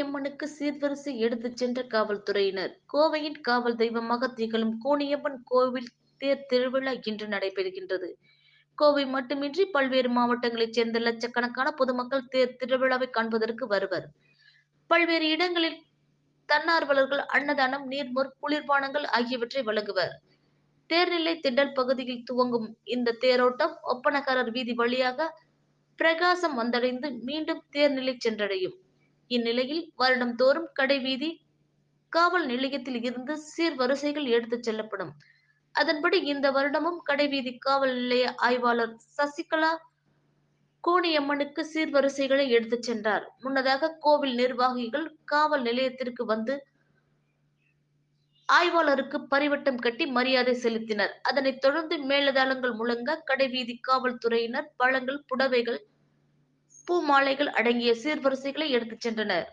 கோணியம்மனுக்கு சீர்வரிசை எடுத்துச் சென்ற காவல்துறையினர். கோவையின் காவல் தெய்வமாக திகழும் கோணியம்மன் கோவில் தேர் திருவிழா இன்று நடைபெறுகின்றது. கோவை மட்டுமின்றி பல்வேறு மாவட்டங்களைச் சேர்ந்த லட்சக்கணக்கான பொதுமக்கள் தேர் திருவிழாவை காண்பதற்கு வருவர். பல்வேறு இடங்களில் தன்னார்வலர்கள் அன்னதானம் நீர்மோர் குளிர்பானங்கள் ஆகியவற்றை வழங்குவர். தேர்நிலை திண்டல் பகுதியில் துவங்கும் இந்த தேரோட்டம் ஒப்பனக்காரர் வீதி வழியாக பிரகாசம் வந்தடைந்து மீண்டும் தேர்நிலை சென்றடையும். இந்நிலையில் வருடம் தோறும் கடைவீதி காவல் நிலையத்தில் இருந்து சீர்வரிசைகள் எடுத்துச் செல்லப்படும். அதன்படி இந்த வருடமும் கடைவீதி காவல் நிலைய ஆய்வாளர் சசிகலா கோணியம்மனுக்கு சீர்வரிசைகளை எடுத்துச் சென்றார். முன்னதாக கோவில் நிர்வாகிகள் காவல் நிலையத்திற்கு வந்து ஆய்வாளருக்கு பரிவட்டம் கட்டி மரியாதை செலுத்தினர். அதனைத் தொடர்ந்து மேலதாளங்கள் முழங்க கடைவீதி காவல்துறையினர் பழங்கள் புடவைகள் பூ மாலைகள் அடங்கிய சீர்வரிசைகளை எடுத்துச் சென்றனர்.